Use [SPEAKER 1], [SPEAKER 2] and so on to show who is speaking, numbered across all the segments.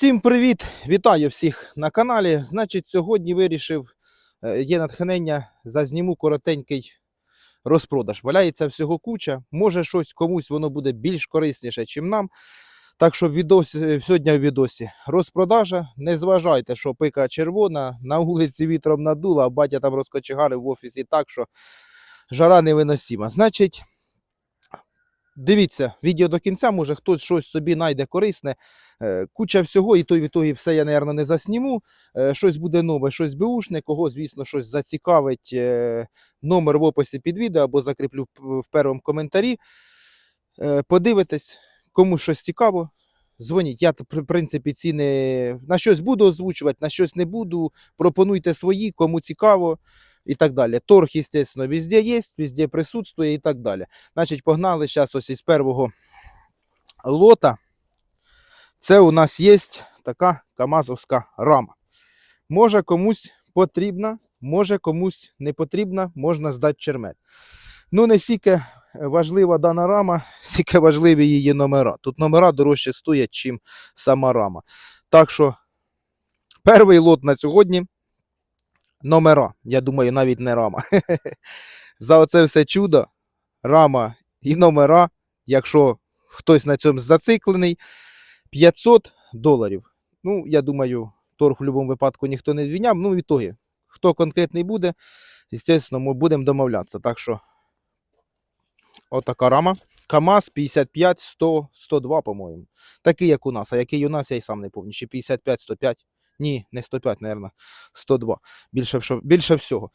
[SPEAKER 1] Всім привіт! Вітаю всіх на каналі. Значить, сьогодні вирішив, е, є натхнення, зазніму коротенький розпродаж. Валяється всього куча. Може, щось комусь воно буде більш корисніше, ніж нам. Так що відос, е, сьогодні в відосі розпродажа. Не зважайте, що пика червона, на вулиці вітром надула, а батя там розкочегарив в офісі так, що жара невиносима. Значить, дивіться відео до кінця, може хтось щось собі знайде корисне. Е, Куча всього, і то в ітогі все я, напевно, не засніму. Е, Щось буде нове, щось беушне, кого, звісно, щось зацікавить. е, Номер в описі під відео або закріплю в- першому коментарі. Подивитесь, кому щось цікаво. Дзвоніть. Я, в принципі, ціни на щось буду озвучувати, на щось не буду. Пропонуйте свої, кому цікаво і так далі. Торг, звісно, везде є, везде присутствує і так далі. Значить, погнали зараз ось із першого лота. Це у нас є така камазовська рама. Може комусь потрібна, може комусь не потрібна, можна здати чермет. Ну, не стільки важлива дана рама, стільки важливі її номера. Тут номера дорожче стоять, чим сама рама. Так що, перший лот на сьогодні номера. Я думаю, навіть не рама. За оце все чудо, рама і номера, якщо хтось на цьому зациклений, 500 доларів. Ну, я думаю, торг в будь-якому випадку ніхто не звільняв. Ну, в ітогі, хто конкретний буде, звісно, ми будемо домовлятися. Так що, отака рама. КАМАЗ 55, 100, 102, по-моєму. Такий, як у нас. А який у нас, я й сам не пам'ятаю. Чи 55, 105. Ні, не 105, мабуть, 102. Більше, більше всього.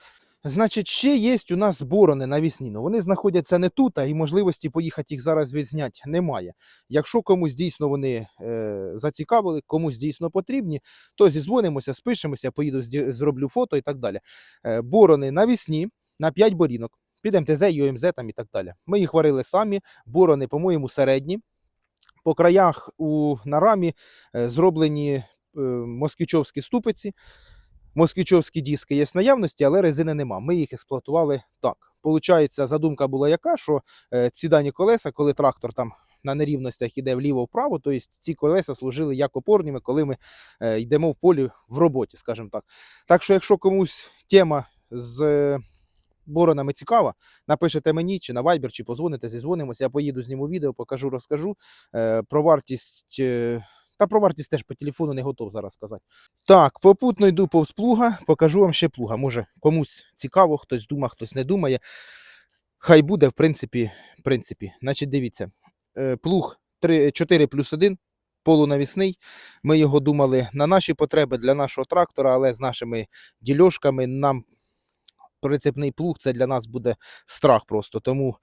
[SPEAKER 1] Значить, ще є у нас борони навісні. Ну, вони знаходяться не тут, а і можливості поїхати їх зараз відзняти немає. Якщо комусь дійсно вони е, зацікавили, комусь дійсно потрібні, то зізвонимося, спишемося, поїду, зроблю фото і так далі. Е, борони навісні на 5 борінок. Під МТЗ, ЮМЗ там і так далі. Ми їх варили самі. Борони, по-моєму, середні. По краях у на рамі е, зроблені е, москвичовські ступиці. Москвичовські диски є в наявності, але резини нема. Ми їх експлуатували так. Получається, задумка була яка, що е, ці дані колеса, коли трактор там на нерівностях йде вліво-вправо, то есть ці колеса служили як опорними, коли ми е, йдемо в полі в роботі, скажімо так. Так що, якщо комусь тема з боронами цікава, напишете мені чи на Viber, чи позвоните, зізвонимося, я поїду, зніму відео, покажу, розкажу. Про вартість. Та про вартість теж по телефону не готов зараз сказати. Так, попутно йду повз плуга, покажу вам ще плуга. Може, комусь цікаво, хтось думає, хтось не думає. Хай буде, в принципі, в принципі. Значить, дивіться, е, плуг 3, 4 плюс 1, полунавісний. Ми його думали на наші потреби для нашого трактора, але з нашими дільошками нам прицепний плуг це для нас буде страх просто. Тому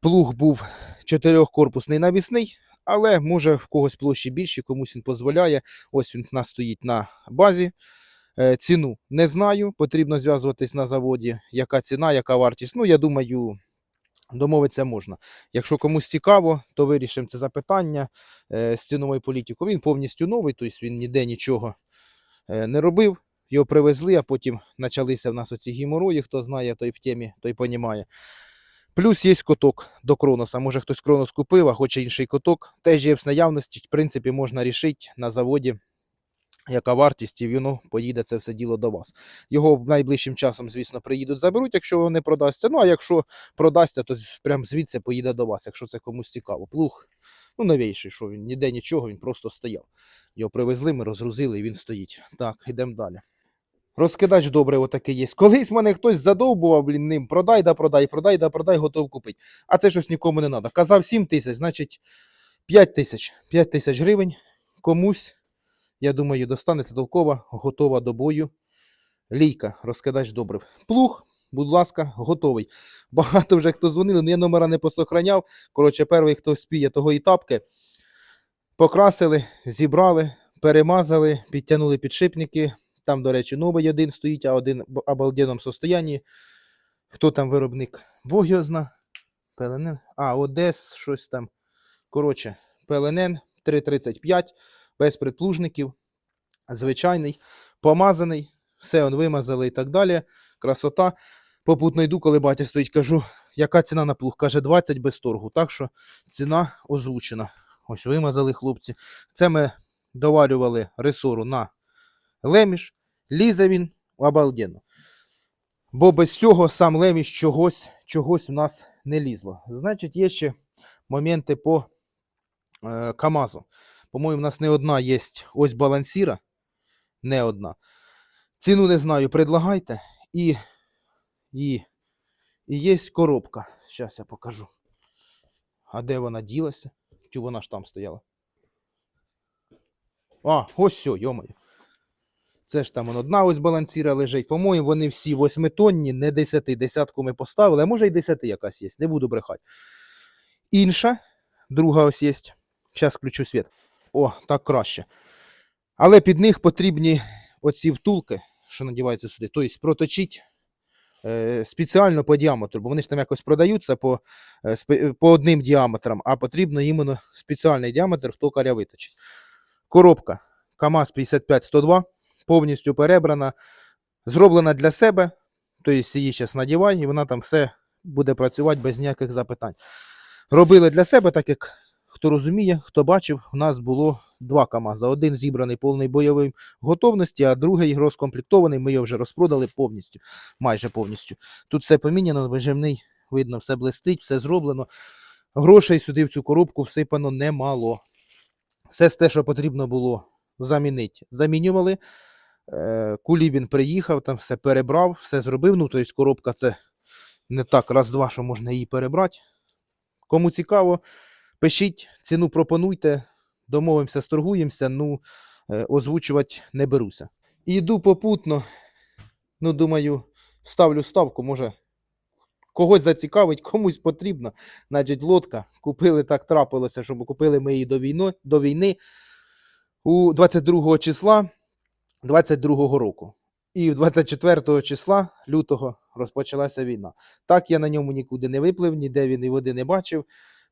[SPEAKER 1] плуг був чотирьохкорпусний навісний, але може в когось площі більші, комусь він дозволяє. Ось він у нас стоїть на базі. Е, Ціну не знаю, потрібно зв'язуватись на заводі. Яка ціна, яка вартість. Ну, я думаю, домовитися можна. Якщо комусь цікаво, то вирішимо це запитання е, з ціновою політикою. Він повністю новий, тобто він ніде нічого е, не робив. Його привезли, а потім почалися в нас оці гіморої. Хто знає, той в темі, той понімає. Плюс є коток до Кроноса. Може хтось Кронос купив, а хоче інший коток. Теж є в наявності. В принципі, можна рішити на заводі, яка вартість, і воно поїде це все діло до вас. Його найближчим часом, звісно, приїдуть, заберуть, якщо воно не продасться. Ну а якщо продасться, то прям звідси поїде до вас, якщо це комусь цікаво. Плуг, ну новейший, що він ніде нічого, він просто стояв. Його привезли, ми розгрузили, і він стоїть. Так, йдемо далі. Розкидач добре отакий є. Колись мене хтось задовбував, блін, ним. Продай да продай, продай да продай, готов купити. А це щось нікому не треба. Казав 7 тисяч, значить 5 тисяч. 5 тисяч гривень комусь, я думаю, достанеться толкова, готова до бою. Лійка, розкидач добрив. Плуг, будь ласка, готовий. Багато вже хто дзвонили, але я номера не посохраняв. Коротше, перший, хто спіє, того і тапки. Покрасили, зібрали, перемазали, підтягнули підшипники. Там, до речі, новий один стоїть, а один в обалденному состоянні. Хто там виробник? Бог його зна. ПЛНН. А, Одес, щось там. Коротше, ПЛНН 335, без предплужників. Звичайний, помазаний, все он вимазали і так далі. Красота. Попутно йду, коли батя стоїть, кажу, яка ціна на плуг? Каже, 20 без торгу. Так що ціна озвучена. Ось вимазали хлопці. Це ми доварювали ресору на леміш, лізе він обалденно. Бо без цього сам леміш чогось, чогось у нас не лізло. Значить, є ще моменти по е, КАМАЗу. По-моєму, у нас не одна є ось балансіра. Не одна. Ціну не знаю, предлагайте. І, і, і є коробка. Зараз я покажу. А де вона ділася? Чи вона ж там стояла? А, ось все, йомаю. Це ж там одна ось балансіра лежить. По-моєму, вони всі восьмитонні, не десяти. Десятку ми поставили, а може й десяти якась є, не буду брехати. Інша, друга ось є. Зараз включу світ. О, так краще. Але під них потрібні оці втулки, що надіваються сюди. Тобто проточить е, спеціально по діаметру, бо вони ж там якось продаються по, е, по одним діаметрам, а потрібно іменно спеціальний діаметр, хто каря виточить. Коробка КАМАЗ 55-102, повністю перебрана, зроблена для себе. Тобто її зараз надівай, і вона там все буде працювати без ніяких запитань. Робили для себе, так як хто розуміє, хто бачив, у нас було два КАМАЗа. Один зібраний повний бойовий готовності, а другий розкомплектований. Ми його вже розпродали повністю, майже повністю. Тут все поміняно, виживний, видно, все блистить, все зроблено. Грошей сюди в цю коробку всипано немало. Все те, що потрібно було замінити. Замінювали. Е, Кулібін приїхав, там все перебрав, все зробив. Ну, тобто коробка це не так раз-два, що можна її перебрати. Кому цікаво, пишіть, ціну пропонуйте, домовимося, сторгуємося, ну, е, озвучувати не беруся. І йду попутно. Ну, думаю, ставлю ставку, може, когось зацікавить, комусь потрібно. Значить, лодка. Купили так трапилося, щоб купили ми її до війни, до війни у 22 числа 22 року. І 24 числа лютого розпочалася війна. Так я на ньому нікуди не виплив, ніде він і води не бачив.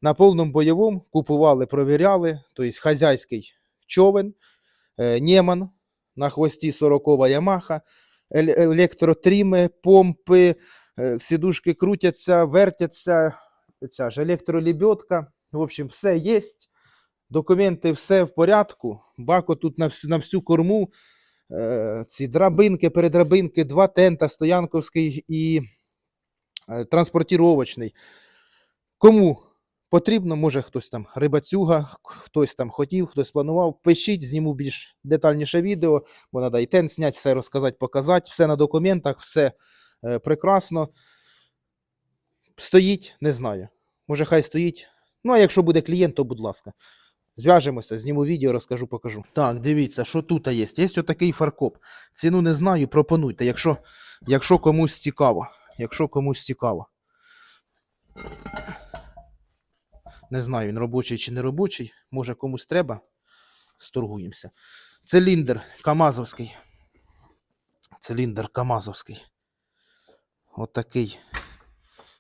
[SPEAKER 1] На повному бойовому купували, провіряли, тобто хазяйський човен, е, Нєман, на хвості 40 Ямаха, ел- електротріми, помпи, е, сідушки крутяться, вертяться, ця ж електролебедка. В общем, все є. Документи, все в порядку. Бако тут на всю, на всю корму. Е, ці драбинки, передрабинки, два тента, стоянковський і е, транспортіровочний. Кому потрібно, може хтось там рибацюга, хтось там хотів, хтось планував, пишіть, зніму більш детальніше відео, бо треба і тент зняти, все розказати, показати, все на документах, все е, прекрасно. Стоїть, не знаю. Може, хай стоїть. Ну, а якщо буде клієнт, то будь ласка. Зв'яжемося, зніму відео, розкажу, покажу. Так, дивіться, що тут є. Є отакий фаркоп. Ціну не знаю, пропонуйте, якщо, якщо комусь цікаво. Якщо комусь цікаво. Не знаю, він робочий чи не робочий. Може комусь треба. Сторгуємося. Циліндр Камазовський. Циліндр Камазовський. Отакий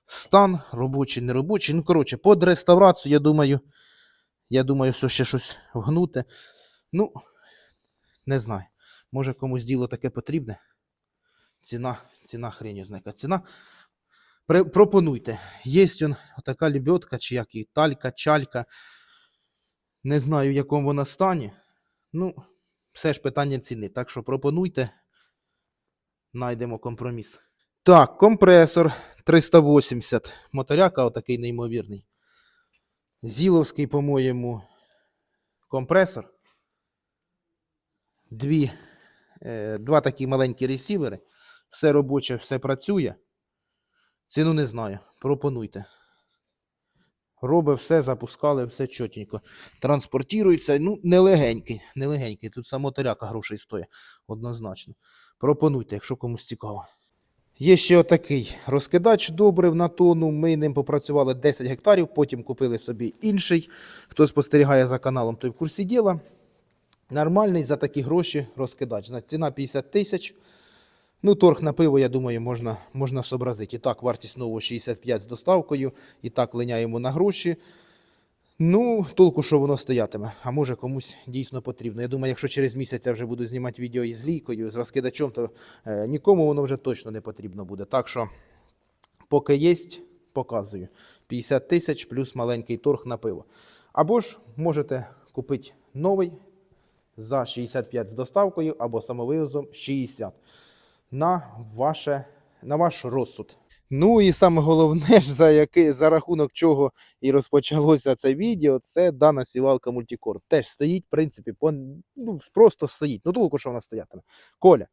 [SPEAKER 1] стан. Робочий, не робочий. Ну, коротше, під реставрацію, я думаю. Я думаю, що ще щось вгнуте. Ну, не знаю. Може комусь діло таке потрібне. Ціна, ціна хреню знає. яка Ціна. При, пропонуйте. Є он така лебедка, чи як і талька, чалька. Не знаю, в якому вона стані. Ну, все ж питання ціни. Так що пропонуйте. Найдемо компроміс. Так, компресор 380. Моторяка отакий неймовірний. Зіловський, по-моєму, компресор. Дві, е, два такі маленькі ресівери. Все робоче, все працює. Ціну не знаю. Пропонуйте. Робить все, запускали, все чотенько. Транспортується. Ну, нелегенький. Нелегенький. Тут сам моторяка грошей стоїть. Однозначно. Пропонуйте, якщо комусь цікаво. Є ще отакий розкидач добрив на тону. Ми ним попрацювали 10 гектарів, потім купили собі інший. Хто спостерігає за каналом, той в курсі діла. Нормальний за такі гроші розкидач. Ціна 50 тисяч. Ну, торг на пиво, я думаю, можна, можна зобразити. І так, вартість нового 65 з доставкою, і так линяємо на гроші. Ну, толку, що воно стоятиме, а може комусь дійсно потрібно. Я думаю, якщо через місяць я вже буду знімати відео із лійкою, з розкидачом, то е, нікому воно вже точно не потрібно буде. Так що, поки є, показую. 50 тисяч плюс маленький торг на пиво. Або ж можете купити новий за 65 з доставкою або самовивозом 60 на, ваше, на ваш розсуд. Ну і саме головне, ж, за, яки, за рахунок чого і розпочалося це відео, це дана сівалка мультикор. Теж стоїть, в принципі, по, ну, просто стоїть. Ну, толку, що вона стоятиме. Коля,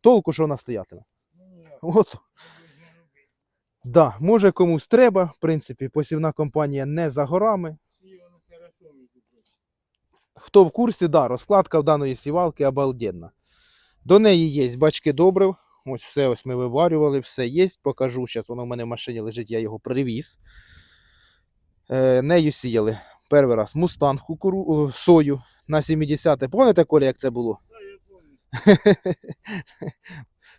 [SPEAKER 1] толку, що вона стоятиме. От. Да, може комусь треба, в принципі, посівна компанія не за горами. Хто в курсі, да, розкладка в даної сівалки обалденна. До неї є бачки добрив. Ось все ось ми виварювали, все є. Покажу. Зараз воно в мене в машині лежить, я його привіз. Е, нею сіяли перший раз мустанг кукуру, о, сою на 70 Пам'ятаєте, Коля, як це було?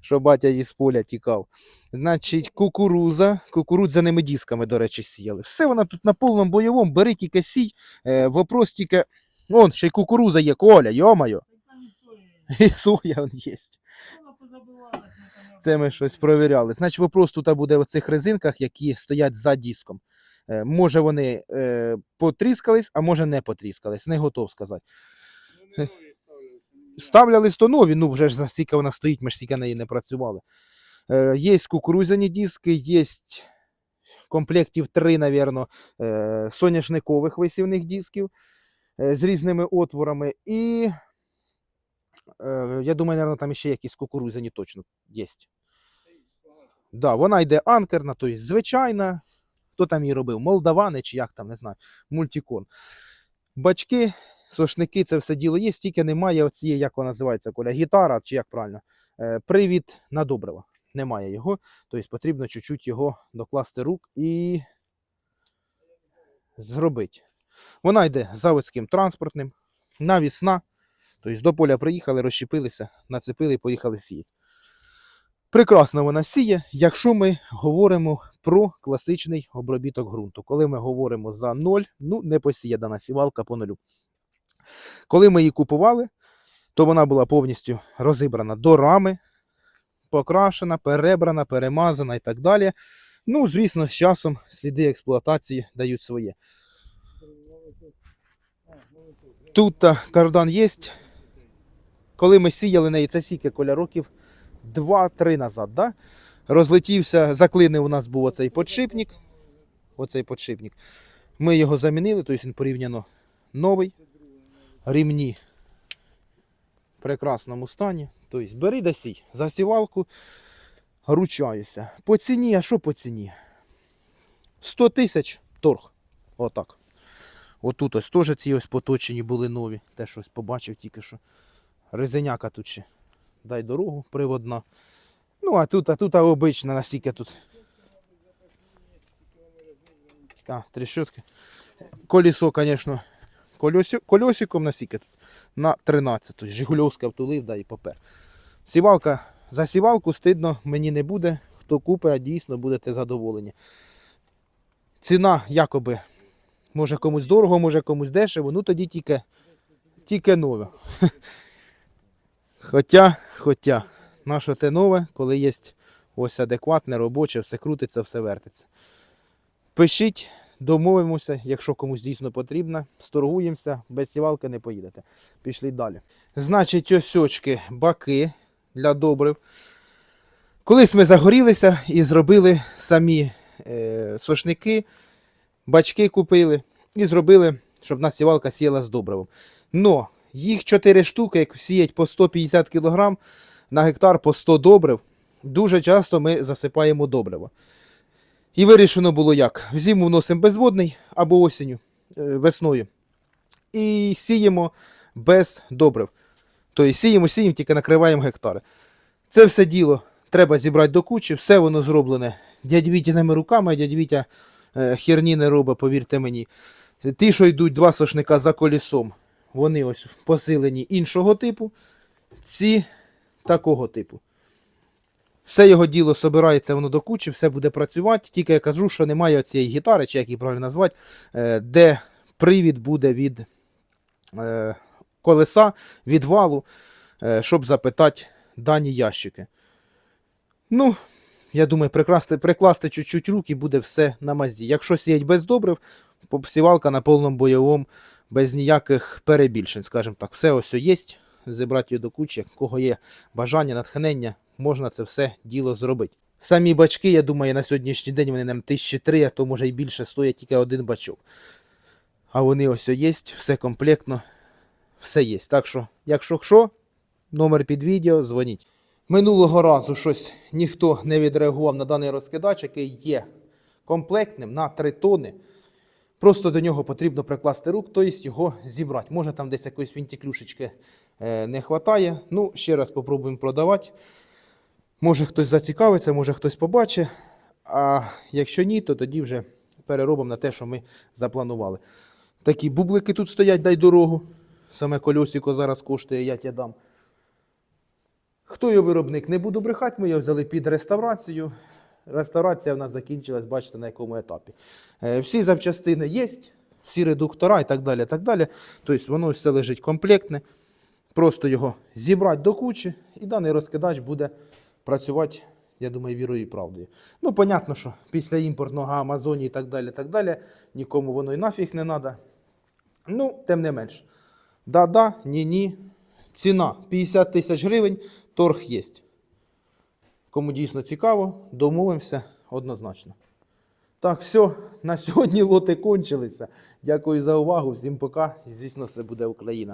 [SPEAKER 1] Що батя її з поля тікав. Значить, кукуруза, кукурудзяними дисками, до речі, сіяли. Все вона тут на повному бойовому, бери тільки сій. Е, вопрос тільки. Вон, ще й кукуруза є, Коля, йомайо. І соя он є. Це ми щось провіряли. Значить, вопрос тут буде в цих резинках, які стоять за диском. Е, може вони е, потріскались, а може не потріскались. Не готов сказати. Ставлялись то нові, ну вже ж за стільки вона стоїть, ми ж стільки неї не працювали. Е, є кукурузяні диски, є комплектів 3, навірно, е, соняшникових висівних дисків е, з різними отворами. І е, я думаю, навірно, там ще якісь кукурузяні точно є. Да, вона йде анкерна, тобто звичайна. Хто там її робив? Молдавани чи як там, не знаю, мультикон. Бачки, сошники, це все діло є, тільки немає оцієї, як вона називається, Коля, гітара, чи як правильно, е, привід на добрива. Немає його, тобто потрібно чуть-чуть його докласти рук і зробити. Вона йде заводським транспортним, навісна. Тобто до поля приїхали, розщепилися, нацепили і поїхали сіяти. Прекрасно вона сіє, якщо ми говоримо про класичний обробіток ґрунту. Коли ми говоримо за ноль, ну не посіє дана сівалка по нулю. Коли ми її купували, то вона була повністю розібрана до рами, покрашена, перебрана, перемазана і так далі. Ну, звісно, з часом сліди експлуатації дають своє. Тут кардан є. Коли ми сіяли неї, це сіки коля років 2-3 назад. Да? Розлетівся, заклинив у нас був оцей подшипник. Оцей подшипник. Ми його замінили, тобто він порівняно новий. Рівні в прекрасному стані. Тобто бери да сій. За сівалку ручаюся. По ціні, а що по ціні? 100 тисяч торг. Отак. Отут ось теж ці ось поточені були нові. Те щось побачив тільки що. Резиняка тут ще. Дай дорогу, приводна. Ну, а тут, а тут а обична, настільки тут. А, трещотки. Колесо, звісно, колесі, колесиком настільки тут. На 13. Тобто Жигульовська втулив, да і попер. Сівалка, за сівалку стидно мені не буде. Хто купить, дійсно будете задоволені. Ціна якоби може комусь дорого, може комусь дешево, ну тоді тільки, тільки нове. Хоча, хоча, наше те нове, коли є ось адекватне, робоче, все крутиться, все вертиться. Пишіть, домовимося, якщо комусь дійсно потрібно, сторгуємося, без сівалки не поїдете. Пішли далі. Значить, ось баки для добрив. Колись ми загорілися і зробили самі е, сошники, бачки купили і зробили, щоб нас сівалка сіяла з добривом. Но їх 4 штуки, як сіять по 150 кг на гектар по 100 добрив, дуже часто ми засипаємо добриво. І вирішено було як? В зиму вносимо безводний або осінню, е, весною. І сіємо без добрив. Тобто сіємо, сіємо, тільки накриваємо гектари. Це все діло треба зібрати до кучі, все воно зроблене дядь Вітіними руками, дядь Вітя е, херні не робить, повірте мені. Ті, що йдуть два сошника за колісом, вони ось посилені іншого типу, ці такого типу. Все його діло собирається воно до кучі, все буде працювати. Тільки я кажу, що немає цієї гітари, чи як її правильно назвати, е, де привід буде від е, колеса, від валу, е, щоб запитати дані ящики. Ну, я думаю, прикласти, прикласти чуть-чуть рук і буде все на мазі. Якщо сіять без добрив, попсівалка на повному бойовому без ніяких перебільшень, скажімо так. Все ось є, зібрати її до кучі. Кого є бажання, натхнення, можна це все діло зробити. Самі бачки, я думаю, на сьогоднішній день вони нам тисячі три, а то може й більше стоять тільки один бачок. А вони ось є, все комплектно, все є. Так що, якщо що, номер під відео, дзвоніть. Минулого разу щось ніхто не відреагував на даний розкидач, який є комплектним на 3 тони. Просто до нього потрібно прикласти рук, тобто його зібрати. Може там десь якоїсь вінтіклюшечки е, не вистачає. Ну, ще раз спробуємо продавати. Може хтось зацікавиться, може хтось побачить. А якщо ні, то тоді вже переробимо на те, що ми запланували. Такі бублики тут стоять, дай дорогу. Саме кольосико зараз коштує, я тебе дам. Хто його виробник? Не буду брехати, ми його взяли під реставрацію. Реставрація в нас закінчилась, бачите, на якому етапі. Е, Всі запчастини є, всі редуктора і так далі. так далі. Тобто воно все лежить комплектне. Просто його зібрати до кучі, і даний розкидач буде працювати, я думаю, вірою і правдою. Ну, понятно, що після імпортного Амазоні і так далі, так далі, нікому воно і нафіг не треба. Ну, тим не менш. Да-да, ні-ні. Ціна 50 тисяч гривень, торг є. Кому дійсно цікаво, домовимося однозначно. Так, все, на сьогодні лоти кончилися. Дякую за увагу, всім пока. І звісно, все буде Україна.